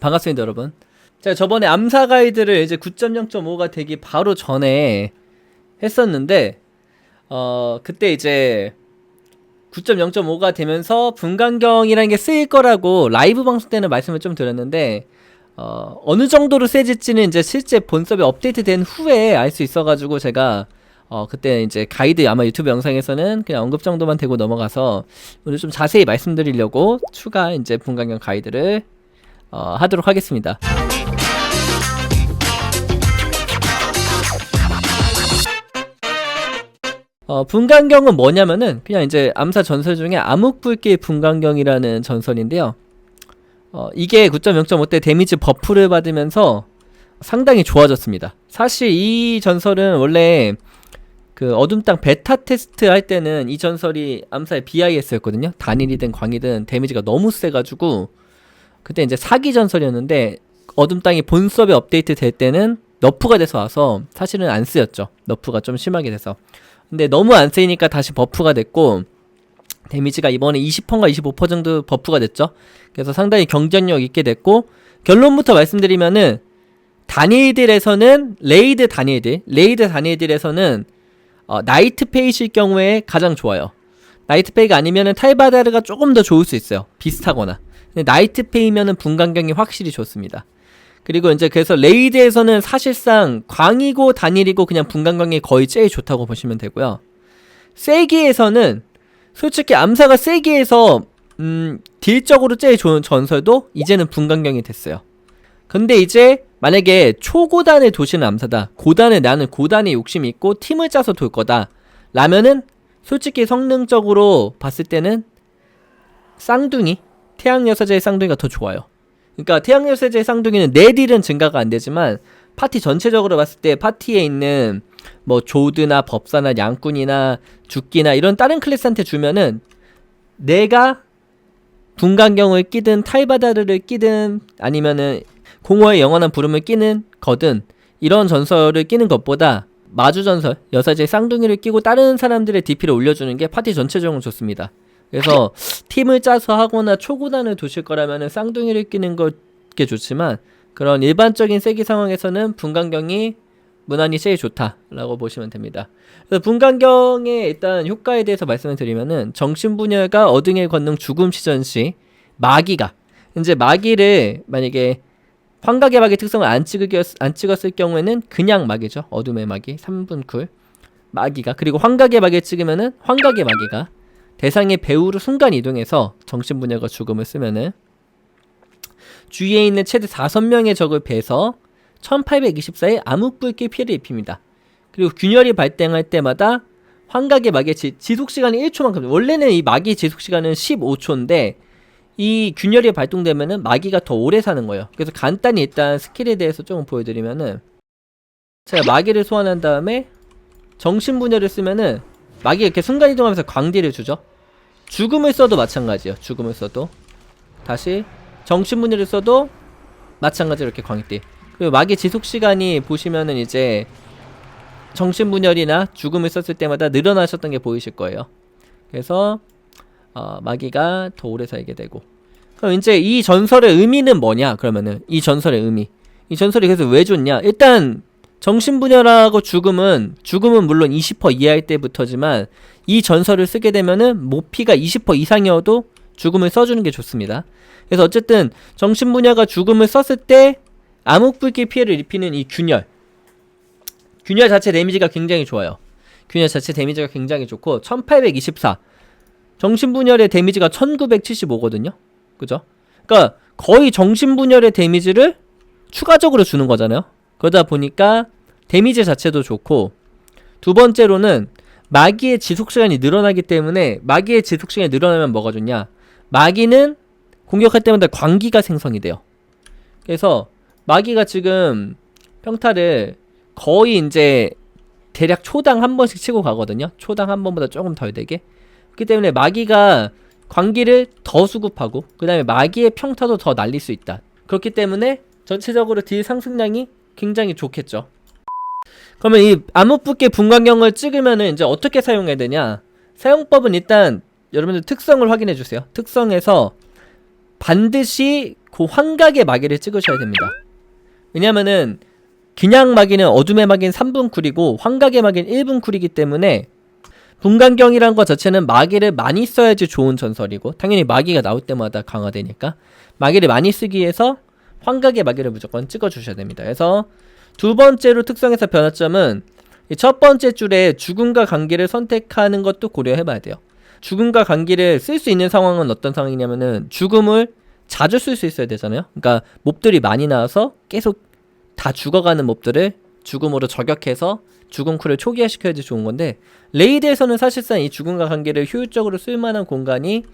반갑습니다, 여러분. 제가 저번에 암사 가이드를 이제 9.0.5가 되기 바로 전에 했었는데, 어, 그때 이제 9.0.5가 되면서 분간경이라는 게 쓰일 거라고 라이브 방송 때는 말씀을 좀 드렸는데, 어, 어느 정도로 세질지는 이제 실제 본섭이 업데이트 된 후에 알 수 있어가지고 제가 어, 그때 이제 가이드 아마 유튜브 영상에서는 그냥 언급 정도만 되고 넘어가서 오늘 좀 자세히 말씀드리려고 추가 이제 분간경 가이드를 어, 하도록 하겠습니다. 어, 분간경은 뭐냐면은 그냥 이제 암사 전설 중에 암흑불길 분간경이라는 전설인데요. 어, 이게 9.0.5때 데미지 버프를 받으면서 상당히 좋아졌습니다. 사실 이 전설은 원래 그 어둠 땅 베타 테스트 할 때는 이 전설이 암사의 BIS였거든요. 단일이든 광이든 데미지가 너무 세가지고 그때 이제 사기 전설이었는데 어둠 땅이 본 수업에 업데이트 될 때는 너프가 돼서 와서 사실은 안 쓰였죠. 너프가 좀 심하게 돼서. 근데 너무 안 쓰이니까 다시 버프가 됐고 데미지가 이번에 20%인가 25% 정도 버프가 됐죠. 그래서 상당히 경쟁력 있게 됐고 결론부터 말씀드리면은 단일들에서는 레이드 단일들, 레이드 단일들에서는 어, 나이트 페이실 경우에 가장 좋아요. 나이트 페이가 아니면은 탈바다르가 조금 더 좋을 수 있어요. 비슷하거나. 근데 나이트 페이면은 분간경이 확실히 좋습니다. 그리고 이제 그래서 레이드에서는 사실상 광이고 단일이고 그냥 분간경이 거의 제일 좋다고 보시면 되고요. 세기에서는 솔직히 암사가 세기에서 음, 딜적으로 제일 좋은 전설도 이제는 분간경이 됐어요. 근데 이제 만약에 초고단의 도시는 암사다. 고단에 나는 고단에 욕심이 있고 팀을 짜서 돌 거다. 라면은 솔직히 성능적으로 봤을 때는 쌍둥이 태양 여사제의 쌍둥이가 더 좋아요. 그러니까 태양 여사제의 쌍둥이는 내 딜은 증가가 안 되지만 파티 전체적으로 봤을 때 파티에 있는 뭐 조드나 법사나 양꾼이나 죽기나 이런 다른 클래스한테 주면은 내가 분간경을 끼든 탈바다르를 끼든 아니면은 공허의 영원한 부름을 끼는 거든 이런 전설을 끼는 것보다 마주 전설 여사제 쌍둥이를 끼고 다른 사람들의 DP를 올려주는 게 파티 전체적으로 좋습니다. 그래서 팀을 짜서 하거나 초고단을 두실 거라면 쌍둥이를 끼는 게 좋지만 그런 일반적인 세기 상황에서는 분간경이 무난히 제일 좋다라고 보시면 됩니다. 그래서 분간경의 일단 효과에 대해서 말씀을 드리면은 정신분열과 어등의 권능 죽음 시전 시 마기가 이제 마기를 만약에 환각의 마기 특성을 안, 찍으겼, 안 찍었을 경우에는 그냥 마기죠. 어둠의 마기 3분 쿨 마기가 그리고 환각의 마기를 찍으면은 환각의 마기가 대상의 배후로 순간 이동해서 정신분열과 죽음을 쓰면은 주위에 있는 최대 5명의 적을 베서 1824의 암흑불길 피해를 입힙니다. 그리고 균열이 발생할 때마다 환각의 마기의 지, 지속 시간이 1초만큼 원래는 이 마기 지속 시간은 15초인데 이 균열이 발동되면은 마기가 더 오래 사는 거예요. 그래서 간단히 일단 스킬에 대해서 조금 보여드리면은 제가 마기를 소환한 다음에 정신 분열을 쓰면은 마기가 이렇게 순간이동하면서 광디를 주죠. 죽음을 써도 마찬가지예요. 죽음을 써도 다시 정신분열을 써도 마찬가지로 이렇게 광디. 그리고 마기 지속 시간이 보시면은 이제 정신분열이나 죽음을 썼을 때마다 늘어나셨던 게 보이실 거예요. 그래서 어, 마기가 더 오래 살게 되고. 그럼 이제 이 전설의 의미는 뭐냐? 그러면은 이 전설의 의미. 이 전설이 그래서 왜 좋냐? 일단 정신분열하고 죽음은 죽음은 물론 20% 이하일 때부터지만 이 전설을 쓰게 되면은 모피가 20% 이상이어도 죽음을 써주는 게 좋습니다. 그래서 어쨌든 정신분열과 죽음을 썼을 때 암흑불길 피해를 입히는 이 균열. 균열 자체 데미지가 굉장히 좋아요. 균열 자체 데미지가 굉장히 좋고 1824. 정신분열의 데미지가 1975거든요. 그죠? 그러니까 거의 정신분열의 데미지를 추가적으로 주는 거잖아요. 그러다 보니까 데미지 자체도 좋고 두 번째로는 마기의 지속 시간이 늘어나기 때문에 마기의 지속 시간이 늘어나면 뭐가 좋냐? 마기는 공격할 때마다 광기가 생성이 돼요. 그래서 마기가 지금 평타를 거의 이제 대략 초당 한 번씩 치고 가거든요. 초당 한 번보다 조금 덜 되게. 그렇기 때문에 마기가 광기를 더 수급하고 그 다음에 마기의 평타도 더 날릴 수 있다. 그렇기 때문에 전체적으로 딜 상승량이 굉장히 좋겠죠. 그러면 이 암흑붓기 분광경을 찍으면은 이제 어떻게 사용해야 되냐? 사용법은 일단 여러분들 특성을 확인해 주세요. 특성에서 반드시 그 환각의 마개를 찍으셔야 됩니다. 왜냐면은 그냥 마개는 어둠의 마개는 3분 쿨이고 환각의 마개는 1분 쿨이기 때문에 분간경이란 것 자체는 마개를 많이 써야지 좋은 전설이고 당연히 마개가 나올 때마다 강화되니까 마개를 많이 쓰기 위해서 환각의 마개를 무조건 찍어 주셔야 됩니다. 그래서 두 번째로 특성에서 변화점은 이첫 번째 줄에 죽음과 관계를 선택하는 것도 고려해 봐야 돼요. 죽음과 관계를 쓸 수 있는 상황은 어떤 상황이냐면은 죽음을 자주 쓸 수 있어야 되잖아요. 그러니까 몹들이 많이 나와서 계속 다 죽어가는 몹들을 죽음으로 저격해서 죽음 쿨을 초기화시켜야지 좋은 건데 레이드에서는 사실상 이 죽음과 관계를 효율적으로 쓸만한 공간이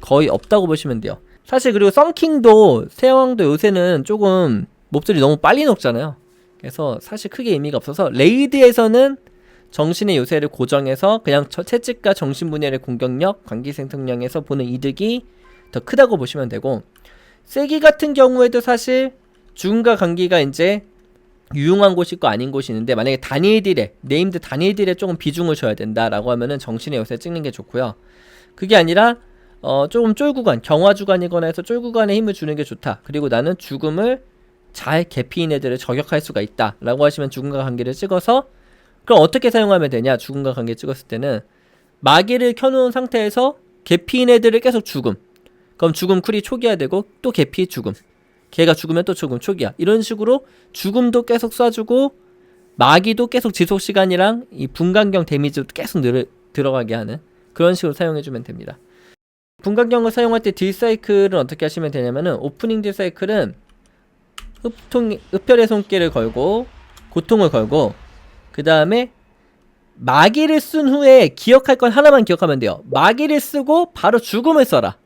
거의 없다고 보시면 돼요. 사실 그리고 썬킹도 세왕도 요새는 조금 몹들이 너무 빨리 녹잖아요. 그래서 사실 크게 의미가 없어서 레이드에서는 정신의 요새를 고정해서 그냥 저 채찍과 정신분열의 공격력, 관계 생성량에서 보는 이득이 더 크다고 보시면 되고 세기 같은 경우에도 사실 죽음과 관계가 이제 유용한 곳이 있고 아닌 곳이 있는데 만약에 단일 딜에 네임드 단일 딜에 조금 비중을 줘야 된다라고 하면은 정신의 요새 찍는 게 좋고요. 그게 아니라 어 조금 쫄구간 경화 주간이거나 해서 쫄구간에 힘을 주는 게 좋다. 그리고 나는 죽음을 잘 개피인 애들을 저격할 수가 있다라고 하시면 죽음과 관계를 찍어서 그럼 어떻게 사용하면 되냐? 죽음과 관계 찍었을 때는 마개를 켜놓은 상태에서 개피인 애들을 계속 죽음. 그럼 죽음 쿨이 초기화되고 또 개피 죽음. 걔가 죽으면 또 죽음 초기화. 이런 식으로 죽음도 계속 쏴주고 마기도 계속 지속 시간이랑 이 분간경 데미지도 계속 늘, 들어가게 하는 그런 식으로 사용해주면 됩니다. 분간경을 사용할 때 딜사이클은 어떻게 하시면 되냐면은 오프닝 딜사이클은 흡통, 흡혈의 손길을 걸고 고통을 걸고 그 다음에 마기를 쓴 후에 기억할 건 하나만 기억하면 돼요. 마기를 쓰고 바로 죽음을 써라.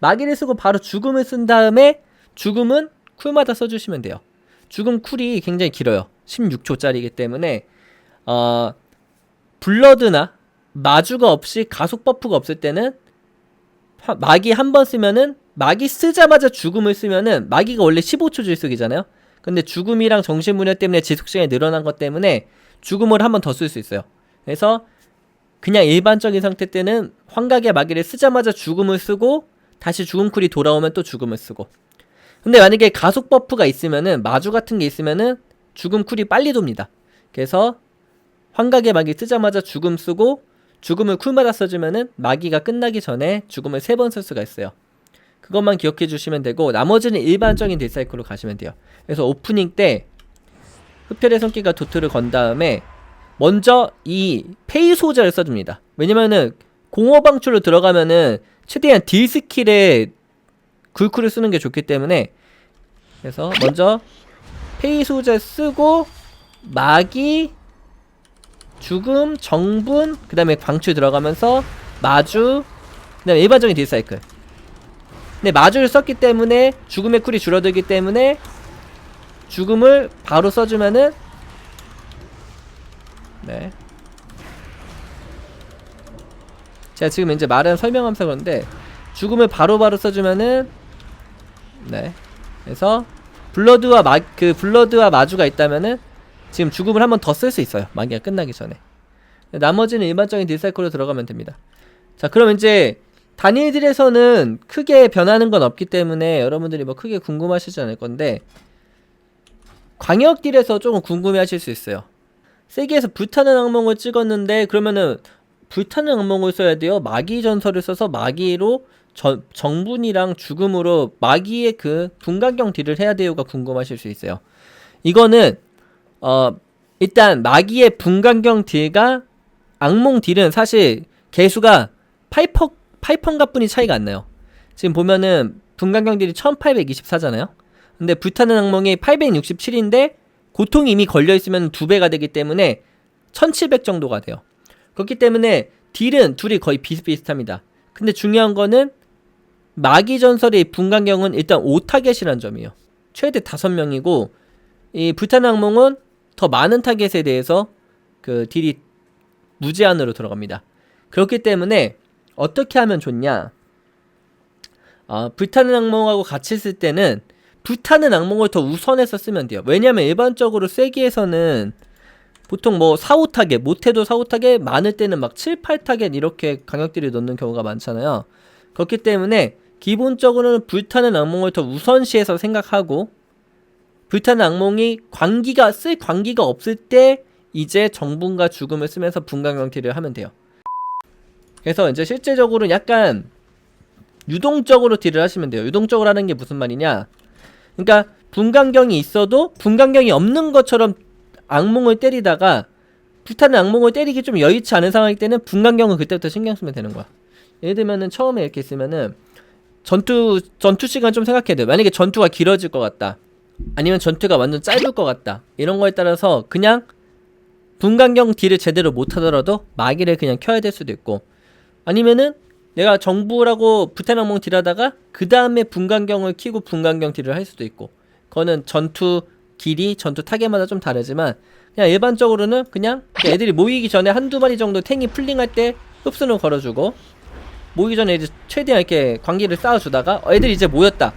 마기를 쓰고 바로 죽음을 쓴 다음에 죽음은 쿨마다 써주시면 돼요. 죽음 쿨이 굉장히 길어요. 16초짜리이기 때문에 어, 블러드나 마주가 없이 가속 버프가 없을 때는 화- 마기 한 번 쓰면은 마기 쓰자마자 죽음을 쓰면은 마기가 원래 15초 질속이잖아요. 근데 죽음이랑 정신분열 때문에 지속 시간이 늘어난 것 때문에 죽음을 한 번 더 쓸 수 있어요. 그래서 그냥 일반적인 상태 때는 환각의 마기를 쓰자마자 죽음을 쓰고 다시 죽음 쿨이 돌아오면 또 죽음을 쓰고. 근데 만약에 가속 버프가 있으면은 마주 같은 게 있으면은 죽음 쿨이 빨리 돕니다. 그래서 환각의 마기 쓰자마자 죽음 쓰고 죽음을 쿨마다 써주면은 마기가 끝나기 전에 죽음을 세 번 쓸 수가 있어요. 그것만 기억해 주시면 되고 나머지는 일반적인 딜사이클로 가시면 돼요. 그래서 오프닝 때 흡혈의 손길과 도트를 건 다음에 먼저 이 페이 소자를 써줍니다. 왜냐면은 공허 방출로 들어가면은 최대한 딜 스킬에 굴쿨을 쓰는 게 좋기 때문에 그래서 먼저 페이 소자 쓰고 마기 죽음, 정분, 그 다음에 방출 들어가면서 마주, 그 다음에 일반적인 딜사이클. 근데 마주를 썼기 때문에 죽음의 쿨이 줄어들기 때문에 죽음을 바로 써주면은 네. 제가 지금 이제 말은 설명하면서 그런데 죽음을 바로 바로 써주면은 네. 그래서 블러드와 마, 그 블러드와 마주가 있다면은 지금 죽음을 한 번 더 쓸 수 있어요. 만기가 끝나기 전에. 나머지는 일반적인 딜사이클로 들어가면 됩니다. 자, 그럼 이제 단일딜에서는 크게 변하는 건 없기 때문에 여러분들이 뭐 크게 궁금하시지 않을 건데 광역딜에서 조금 궁금해하실 수 있어요. 세계에서 불타는 악몽을 찍었는데 그러면은 불타는 악몽을 써야 돼요. 마기 전설을 써서 마기로 저, 정분이랑 죽음으로 마기의 그 분간경 딜을 해야 돼요가 궁금하실 수 있어요. 이거는 어 일단 마기의 분간경 딜과 악몽 딜은 사실 개수가 파이퍼 파이펀가 뿐이 차이가 안 나요. 지금 보면은 분간경 딜이 1824잖아요. 근데 불타는 악몽이 867인데 고통이 이미 걸려 있으면 두 배가 되기 때문에 1700 정도가 돼요. 그렇기 때문에 딜은 둘이 거의 비슷비슷합니다. 근데 중요한 거는 마기 전설의 분간경은 일단 5타겟이라는 점이에요. 최대 5명이고 이 불타는 악몽은 더 많은 타겟에 대해서 그 딜이 무제한으로 들어갑니다. 그렇기 때문에 어떻게 하면 좋냐? 아, 불타는 악몽하고 같이 쓸 때는 불타는 악몽을 더 우선해서 쓰면 돼요. 왜냐면 일반적으로 세기에서는 보통 뭐 4, 5타겟, 못해도 4, 5타겟, 많을 때는 막 7, 8타겟 이렇게 강력들이 넣는 경우가 많잖아요. 그렇기 때문에 기본적으로는 불타는 악몽을 더 우선시해서 생각하고 불타는 악몽이 광기가 쓸 광기가 없을 때 이제 정분과 죽음을 쓰면서 분광경 딜을 하면 돼요. 그래서 이제 실제적으로 약간 유동적으로 딜을 하시면 돼요. 유동적으로 하는 게 무슨 말이냐? 그러니까 분광경이 있어도 분광경이 없는 것처럼 악몽을 때리다가 불타는 악몽을 때리기 좀 여의치 않은 상황일 때는 분광경을 그때부터 신경 쓰면 되는 거야. 예를 들면은 처음에 이렇게 있으면은 전투 전투 시간 좀 생각해야 돼. 만약에 전투가 길어질 것 같다. 아니면 전투가 완전 짧을 것 같다. 이런 거에 따라서 그냥 분광경 딜을 제대로 못 하더라도 마기를 그냥 켜야 될 수도 있고 아니면은 내가 정부라고 부탄항몽 딜하다가 그 다음에 분광경을 키고 분광경 딜을 할 수도 있고 그거는 전투 길이 전투 타겟마다 좀 다르지만 그냥 일반적으로는 그냥 애들이 모이기 전에 한두 마리 정도 탱이 풀링할 때 흡수는 걸어주고 모이기 전에 이제 최대한 이렇게 관계를 쌓아주다가 어, 애들이 이제 모였다.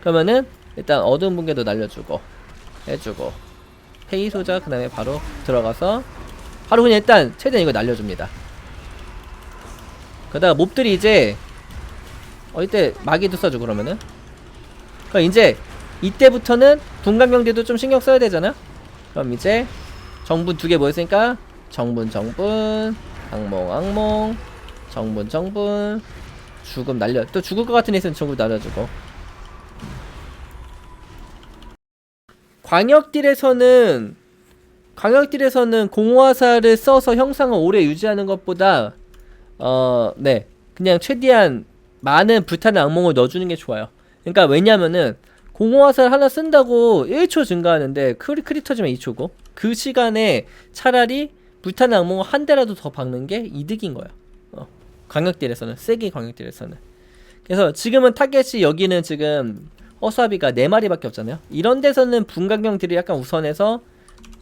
그러면은 일단 어두운 붕괴도 날려주고 해주고 페이 소자 그 다음에 바로 들어가서 바로 그냥 일단 최대한 이거 날려줍니다 그러다가 몹들이 이제 어 이때 마기도 써줘 그러면은. 그럼 이제 이때부터는 분광경대도 좀 신경 써야 되잖아? 그럼 이제 정분 두 개 모였으니까 정분 정분 악몽 악몽 정분 정분 죽음 날려. 또 죽을 것 같은 애 있으면 정분 날려주고. 광역딜에서는 광역딜에서는 공화사를 써서 형상을 오래 유지하는 것보다 어, 네. 그냥 최대한 많은 불타는 악몽을 넣어주는 게 좋아요. 그러니까 왜냐면은 공허화살 하나 쓴다고 1초 증가하는데 크리, 크리터지만 2초고 그 시간에 차라리 불타는 악몽을 한 대라도 더 박는 게 이득인 거야. 어. 광역딜에서는 세게 광역딜에서는. 그래서 지금은 타겟이 여기는 지금 허수아비가 4마리밖에 없잖아요. 이런 데서는 분광경 딜을 약간 우선해서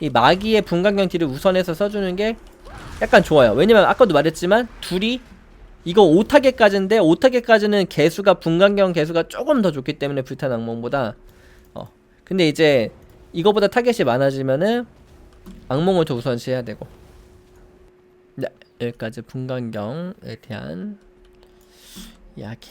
이 마기의 분광경 딜을 우선해서 써주는 게 약간 좋아요. 왜냐면 아까도 말했지만 둘이 이거 5타겟까지인데 5타겟까지는 개수가 분광경 개수가 조금 더 좋기 때문에 불탄 악몽보다 어. 근데 이제 이거보다 타겟이 많아지면은 악몽을 더 우선시해야 되고. 네 여기까지 분광경에 대한 이야기